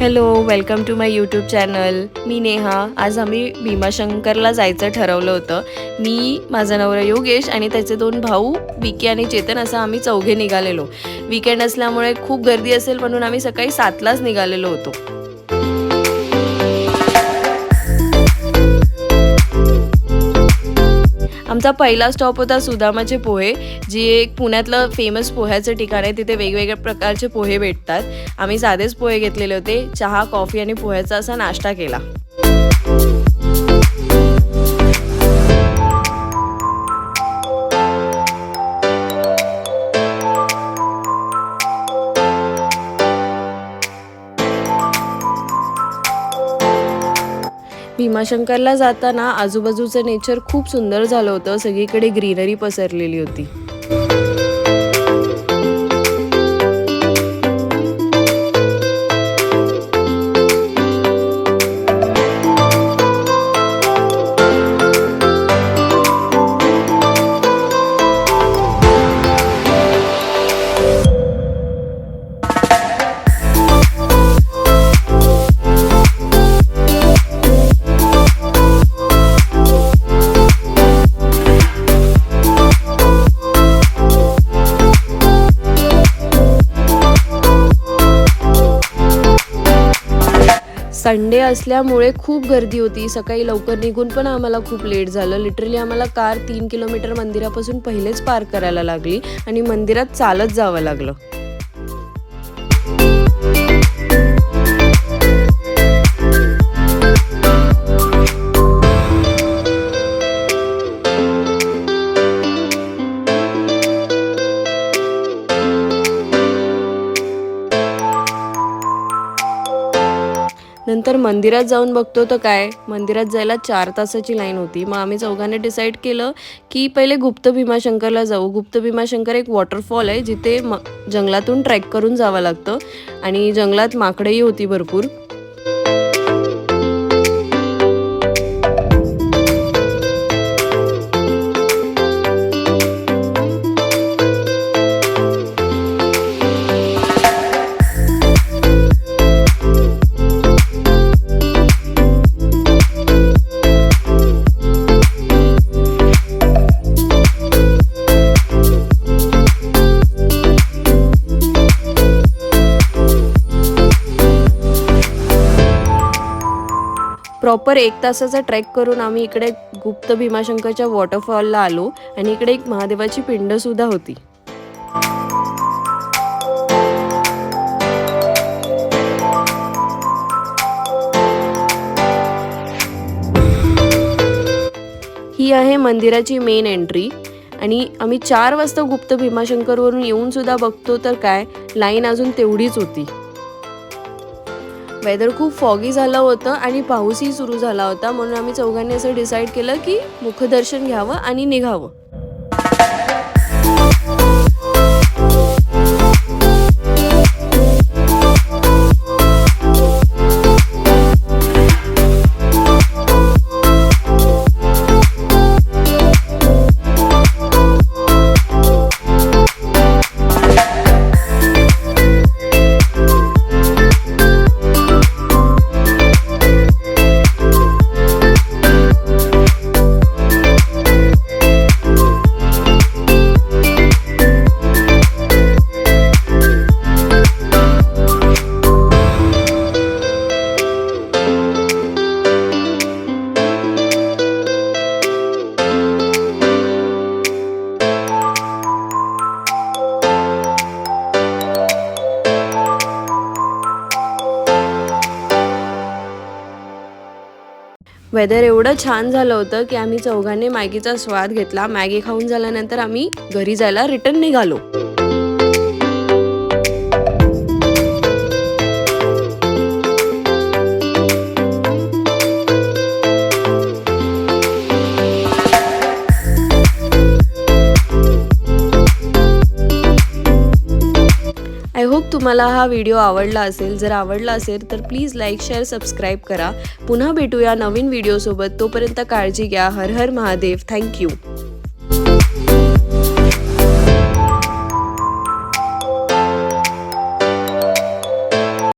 Hello welcome to my YouTube channel मी नेहा. आज आम्ही भीमाशंकरला जायचं ठरवलं होतं. मी माझा नवरा योगेश आणि त्याचे दोन भाऊ विकी आणि चेतन असं आम्ही चौघे निघालेलो. विकेंड असल्यामुळे खूप गर्दी असेल म्हणून आम्ही सकाळी सातलाच निघालेलो होतो. आमचा पहिला स्टॉप होता सुदामाचे पोहे जी एक पुण्यातलं फेमस पोह्याचं ठिकाण आहे तिथे वेगवेगळ्या प्रकारचे पोहे भेटतात. आम्ही साधेच पोहे घेतलेले होते चहा कॉफी आणि पोह्याचा असा नाश्ता केला. भीमाशंकरला जाताना आजूबाजूचं नेचर खूप सुंदर झालं होतं. सगळीकडे ग्रीनरी पसरलेली होती. संडे असल्यामुळे खूप गर्दी होती. सकाळी लवकर निघून पण आम्हाला खूप लेट झालं. लिटरली आम्हाला कार तीन किलोमीटर मंदिरापासून पहिलेच पार्क करायला लागली आणि मंदिरात चालत जावं लागलं. नंतर मंदिरात जाऊन बघतो तर काय? मंदिरात जायला चार तासाची लाईन होती. मग आम्ही चौघांनी डिसाईड केलं की पहिले गुप्त भीमाशंकरला जाऊ. गुप्त भीमाशंकर एक वॉटरफॉल आहे जिथे म जंगलातून ट्रॅक करून जावं लागतं. आणि जंगलात माकडंही होती भरपूर. प्रॉपर एक तासाचा ट्रेक करून आम्ही इकडे गुप्त भीमाशंकरच्या वॉटरफॉलला आलो आणि इकडे एक महादेवाची पिंड सुद्धा होती. ही आहे मंदिराची मेन एंट्री आणि आम्ही चार वाजता गुप्त भीमाशंकरवरून येऊन सुद्धा बघतो तर काय लाईन अजून तेवढीच होती. वेदर खूप फॉगी झालं होतं आणि पाऊसही सुरू झाला होता म्हणून आम्ही चौघांनी असं डिसाईड केलं की मुखदर्शन घ्यावं आणि निघावं. वेदर एवढं छान झालं होतं की आम्ही चौघांनी मॅगीचा स्वाद घेतला. मॅगी खाऊन झाल्यानंतर आम्ही घरी जायला रिटर्न निघालो. होप तुम्हाला हा व्हिडिओ आवडला असेल. जर आवडला असेल तर प्लीज लाईक शेअर सबस्क्राईब करा. पुन्हा भेटूया नवीन व्हिडिओसोबत. तोपर्यंत काळजी घ्या. हर हर महादेव. Thank you.